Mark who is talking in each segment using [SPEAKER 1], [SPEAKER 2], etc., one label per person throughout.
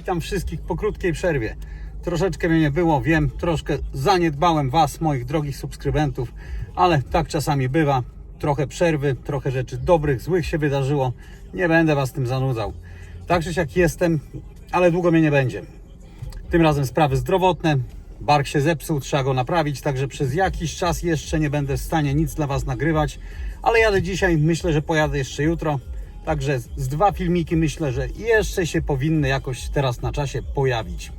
[SPEAKER 1] Witam wszystkich po krótkiej przerwie. Troszeczkę mnie nie było, wiem, troszkę zaniedbałem Was, moich drogich subskrybentów, ale tak czasami bywa. Trochę przerwy, trochę rzeczy dobrych, złych się wydarzyło. Nie będę Was tym zanudzał. Tak siak jestem, ale długo mnie nie będzie. Tym razem sprawy zdrowotne. Bark się zepsuł, trzeba go naprawić, także przez jakiś czas jeszcze nie będę w stanie nic dla Was nagrywać, ale jadę dzisiaj, myślę, że pojadę jeszcze jutro. Także z dwa filmiki myślę, że jeszcze się powinny jakoś teraz na czasie pojawić.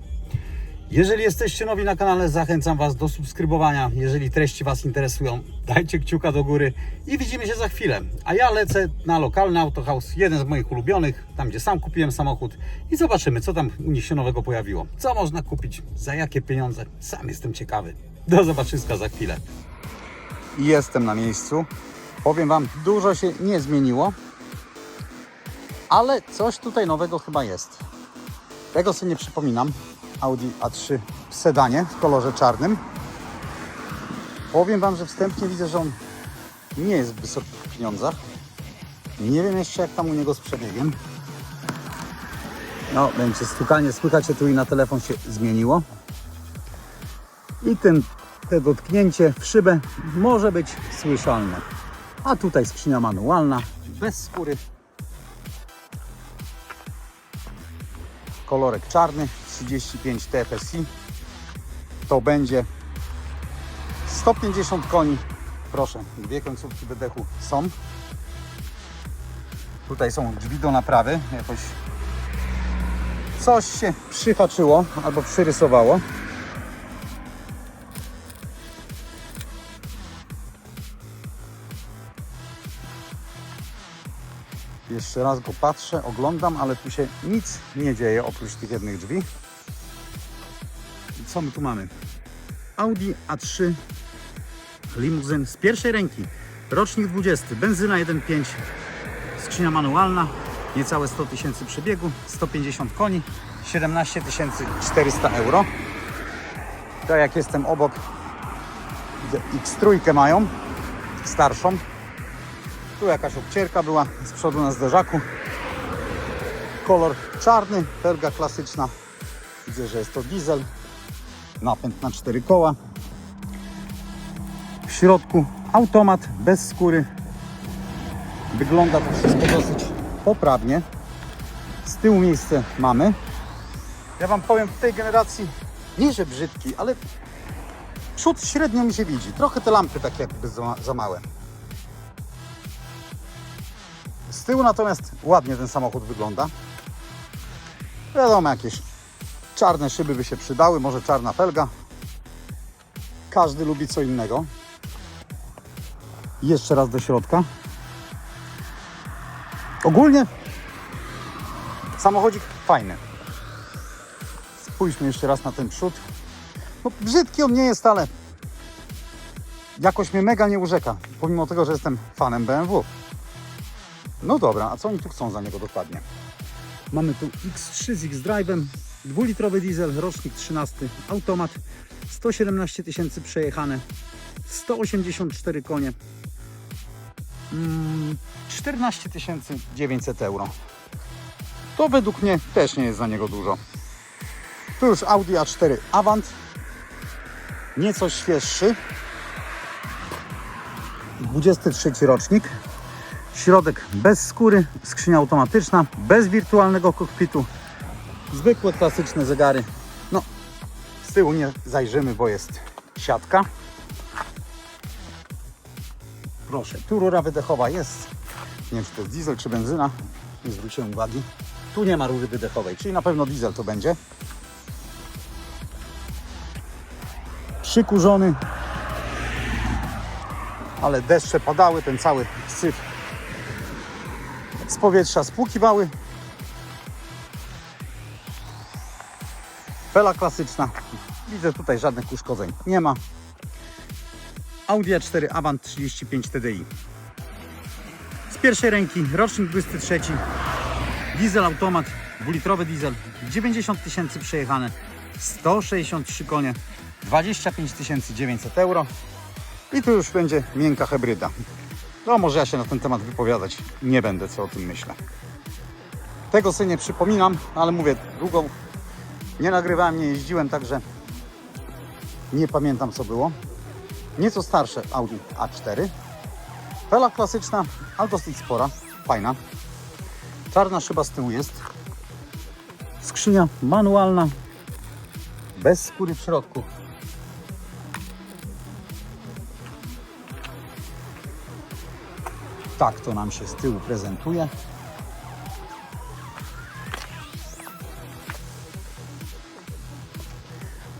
[SPEAKER 1] Jeżeli jesteście nowi na kanale, zachęcam Was do subskrybowania. Jeżeli treści Was interesują, dajcie kciuka do góry i widzimy się za chwilę. A ja lecę na lokalny autohouse, jeden z moich ulubionych, tam gdzie sam kupiłem samochód i zobaczymy, co tam u nich się nowego pojawiło. Co można kupić, za jakie pieniądze. Sam jestem ciekawy. Do zobaczyska za chwilę. Jestem na miejscu. Powiem Wam, dużo się nie zmieniło, ale coś tutaj nowego chyba jest. Tego sobie nie przypominam. Audi A3 w sedanie w kolorze czarnym. Powiem Wam, że wstępnie widzę, że on nie jest w wysokich pieniądzach. Nie wiem jeszcze jak tam u niego z przebiegiem. No, będzie stukanie, słychać tu i na telefon się zmieniło. I ten, te dotknięcie w szybę może być słyszalne. A tutaj skrzynia manualna, bez skóry. Kolorek czarny, 35 TFSI. To będzie 150 koni. Proszę, dwie końcówki wydechu są. Tutaj są drzwi do naprawy. Jakoś coś się przyhaczyło albo przyrysowało. Jeszcze raz go patrzę, oglądam, ale tu się nic nie dzieje oprócz tych jednych drzwi. Co my tu mamy? Audi A3 limuzyn z pierwszej ręki. Rocznik 20, benzyna 1.5, skrzynia manualna, niecałe 100 tysięcy przebiegu, 150 koni, 17 400 euro. To jak jestem obok, widzę X3 mają, starszą, tu jakaś obcierka była z przodu na zderzaku. Kolor czarny, felga klasyczna. Widzę, że jest to diesel. Napęd na cztery koła. W środku automat bez skóry. Wygląda to wszystko dosyć poprawnie. Z tyłu miejsce mamy. Ja Wam powiem, w tej generacji nie, że brzydki, ale przód średnio mi się widzi. Trochę te lampy takie jakby za małe. Z tyłu natomiast ładnie ten samochód wygląda. Wiadomo, jakieś czarne szyby by się przydały, może czarna felga. Każdy lubi co innego. Jeszcze raz do środka. Ogólnie samochodzik fajny. Spójrzmy jeszcze raz na ten przód. No, brzydki on nie jest, ale jakoś mnie mega nie urzeka, pomimo tego, że jestem fanem BMW. No dobra, a co oni tu chcą za niego dokładnie? Mamy tu X3 z X-Drive'em, dwulitrowy diesel, rocznik 13, automat, 117 tysięcy przejechane, 184 konie, mm, 14 900 euro. To według mnie też nie jest za niego dużo. Tu już Audi A4 Avant, nieco świeższy, 23 rocznik, Środek bez skóry, skrzynia automatyczna, bez wirtualnego kokpitu. Zwykłe, klasyczne zegary. No, z tyłu nie zajrzymy, bo jest siatka. Proszę, tu rura wydechowa jest. Nie wiem, czy to jest diesel, czy benzyna. Nie zwróciłem uwagi. Tu nie ma rury wydechowej, czyli na pewno diesel to będzie. Przykurzony. Ale deszcze padały, ten cały syf powietrza spłukiwały. Fela klasyczna. Widzę tutaj żadnych uszkodzeń. Nie ma. Audi A4 Avant 35 TDI. Z pierwszej ręki, rocznik 23. Diesel automat, dwulitrowy diesel, 90 tysięcy przejechane, 163 konie, 25 900 euro. I tu już będzie miękka hybryda. No może ja się na ten temat wypowiadać nie będę, co o tym myślę. Tego sobie nie przypominam, ale mówię, długo Nie nagrywałem, nie jeździłem, także nie pamiętam co było. Nieco starsze Audi A4. Fela klasyczna, ale dosyć spora, fajna. Czarna szyba z tyłu jest. Skrzynia manualna, bez skóry w środku. Tak to nam się z tyłu prezentuje.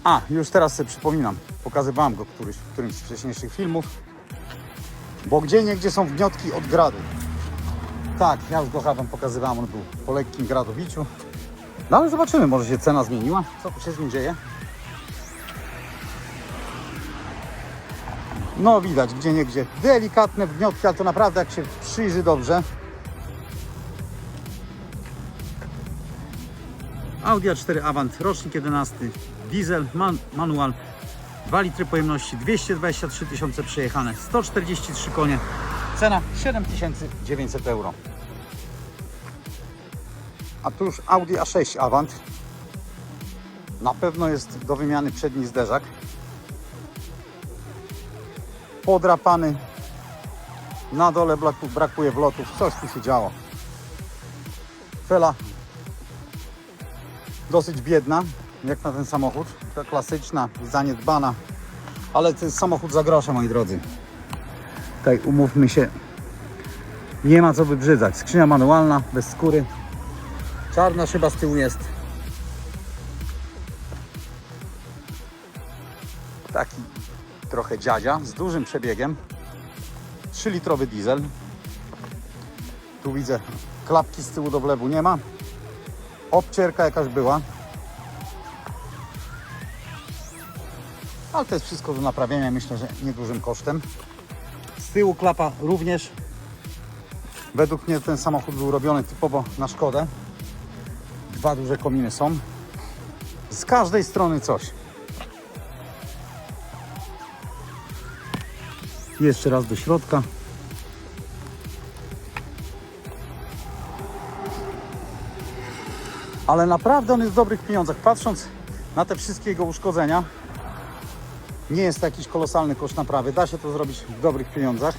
[SPEAKER 1] A, już teraz sobie przypominam, pokazywałem go któryś, w którymś z wcześniejszych filmów, bo gdzie niegdzie są wgniotki od gradu. Tak, ja już go Wam pokazywałem, on był po lekkim gradowiciu. No ale zobaczymy, może się cena zmieniła, co się z nim dzieje. No widać, gdzie niegdzie delikatne wgniotki, ale to naprawdę jak się przyjrzy dobrze. Audi A4 Avant, rocznik 11, diesel, man, manual, 2 litry pojemności, 223 tysiące przejechane, 143 konie, cena 7900 euro. A tu już Audi A6 Avant. Na pewno jest do wymiany przedni zderzak. Podrapany. Na dole braku- brakuje wlotów. Coś tu się działo. Fela dosyć biedna, jak na ten samochód. Ta klasyczna, zaniedbana. Ale jest samochód za grosze, moi drodzy. Tutaj umówmy się. Nie ma co wybrzydzać. Skrzynia manualna, bez skóry. Czarna szyba z tyłu jest. Dziadzia z dużym przebiegiem. 3-litrowy diesel. Tu widzę klapki z tyłu do wlewu nie ma. Obcierka jakaś była. Ale to jest wszystko do naprawienia, myślę, że niedużym kosztem. Z tyłu klapa również. Według mnie ten samochód był robiony typowo na Szkodę. Dwa duże kominy są. Z każdej strony coś. Jeszcze raz do środka. Ale naprawdę on jest w dobrych pieniądzach. Patrząc na te wszystkie jego uszkodzenia, nie jest to jakiś kolosalny koszt naprawy. Da się to zrobić w dobrych pieniądzach.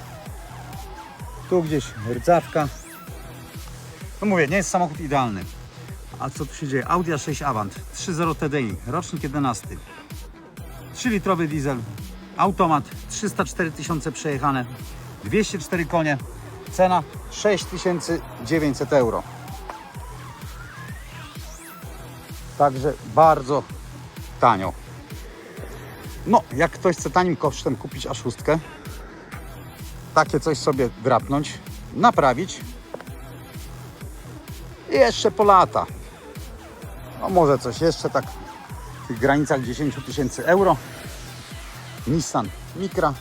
[SPEAKER 1] Tu gdzieś rdzawka. No mówię, nie jest samochód idealny. A co tu się dzieje? Audi A6 Avant 3.0 TDI, rocznik 11. 3-litrowy diesel, automat, 304 tysiące przejechane, 204 konie, cena 6900 euro. Także bardzo tanio. No, jak ktoś chce tanim kosztem kupić A6, takie coś sobie drapnąć, naprawić i jeszcze po lata. No może coś jeszcze tak w tych granicach 10 tysięcy euro. Nissan Micra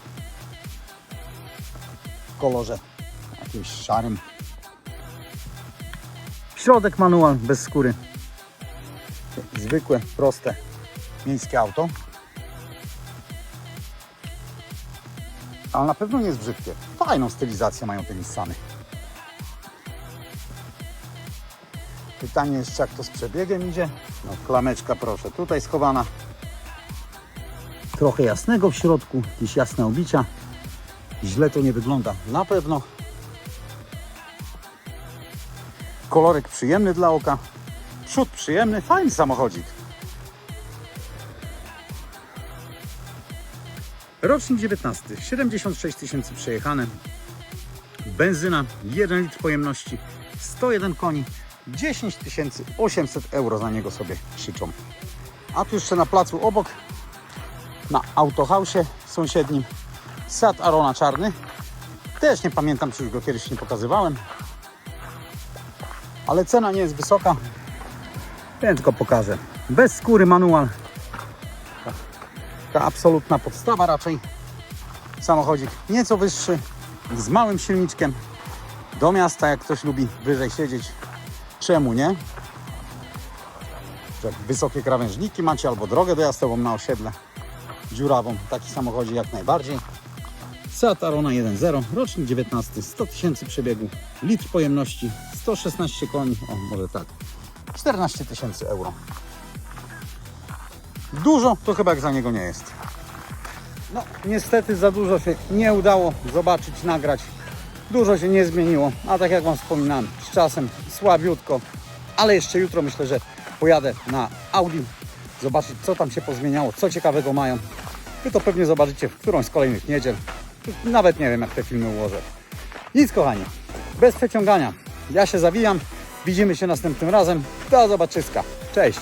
[SPEAKER 1] w kolorze jakimś szarym. Środek manual bez skóry. Zwykłe, proste miejskie auto. Ale na pewno nie jest brzydkie. Fajną stylizację mają te Nissany. Pytanie jeszcze jak to z przebiegiem idzie. No, klameczka proszę, tutaj schowana. Trochę jasnego w środku, jakieś jasne obicia. Źle to nie wygląda na pewno. Kolorek przyjemny dla oka. Przód przyjemny, fajny samochodzik. Rocznik 19, 76 tysięcy przejechane. Benzyna, 1 litr pojemności, 101 koni, 10 800 euro za niego sobie krzyczą. A tu jeszcze na placu obok, na autohausie sąsiednim, Seat Arona czarny. Też nie pamiętam, czy już go kiedyś nie pokazywałem. Ale cena nie jest wysoka, więc go pokażę. Bez skóry manual. Ta, ta absolutna podstawa raczej. Samochodzik nieco wyższy, z małym silniczkiem. Do miasta, jak ktoś lubi wyżej siedzieć, czemu nie? Że wysokie krawężniki macie albo drogę dojazdową na osiedle dziurawą. Taki samochodzik jak najbardziej. Seat Arona 1.0, rocznik 19, 100 tysięcy przebiegu, litr pojemności, 116 koni, o może tak, 14 tysięcy euro. Dużo to chyba jak za niego nie jest. No, niestety za dużo się nie udało zobaczyć, nagrać. Dużo się nie zmieniło, a tak jak Wam wspominałem, z czasem słabiutko, ale jeszcze jutro myślę, że pojadę na Audi, zobaczyć co tam się pozmieniało, co ciekawego mają. Wy to pewnie zobaczycie w którąś z kolejnych niedziel. Nawet nie wiem, jak te filmy ułożę. Nic, kochani, bez przeciągania. Ja się zawijam. Widzimy się następnym razem. Do zobaczyska. Cześć.